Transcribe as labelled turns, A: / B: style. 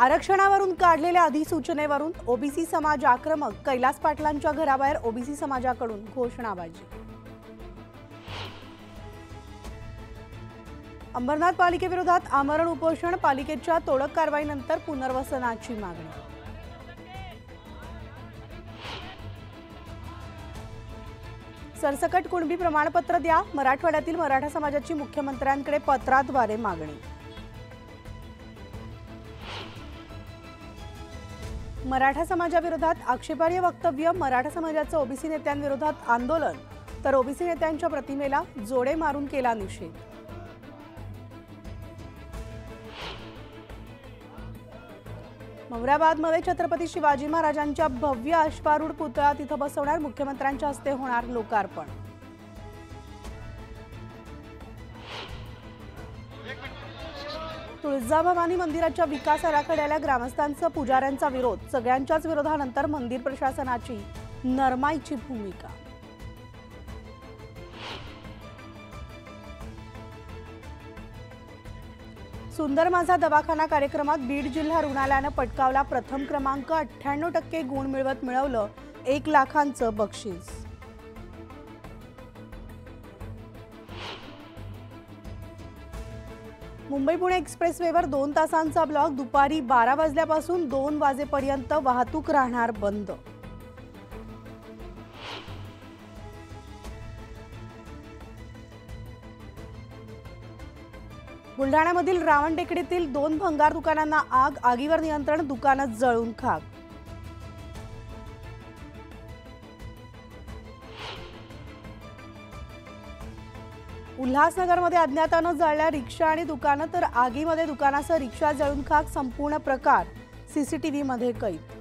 A: आरक्षणावरून काढलेल्या अधिसूचनेवरून ओबीसी समाज आक्रमक कैलास पाटलांच्या घराबाहेर ओबीसी समाजाकडून घोषणाबाजी. अंबरनाथ पालिकेविरोधात आमरण उपोषण पालिकेच्या तोडक कारवाईनंतर पुनर्वसनाची मागणी. सरसकट कुणबी प्रमाणपत्र द्या मराठवाड्यातील मराठा समाजाची मुख्यमंत्र्यांकडे पत्राद्वारे मागणी. मराठा समाजाविरोधात आक्षेपार्ह वक्तव्य मराठा समाजाचं ओबीसी नेत्यांविरोधात आंदोलन तर ओबीसी नेत्यांच्या प्रतिमेला जोडे मारून केला निषेध. मौराबादमध्ये छत्रपती शिवाजी महाराजांच्या भव्य अश्वारूढ पुतळा तिथं बसवणार मुख्यमंत्र्यांच्या हस्ते होणार लोकार्पण. तुळजाभवानी मंदिराच्या विकास आराखड्याला ग्रामस्थांचा पुजाऱ्यांचा विरोध. सगळ्यांच्याच विरोधानंतर मंदिर प्रशासनाची नरमाईची भूमिका. सुंदर माझा दवाखाना कार्यक्रमात बीड जिल्हा रुग्णालयानं पटकावला प्रथम क्रमांक. अठ्ठ्याण्णव टक्के गुण मिळवत मिळवलं एक लाखांचं बक्षीस. मुंबई पुणे एक्सप्रेसवेवर दोन तासांचा ब्लॉक. दुपारी बारा वाजल्यापासून दोन वाजेपर्यंत वाहतूक राहणार बंद. बुलढाण्यामधील रावण टेकडीतील दोन भंगार दुकानांना आग. आगीवर नियंत्रण दुकानं जळून खाक. उल्हासनगरमध्ये अज्ञातानं जळल्या रिक्षा आणि दुकानं तर आगीमध्ये दुकानासह रिक्षा जळून खाक संपूर्ण प्रकार सीसीटीव्हीमध्ये कैद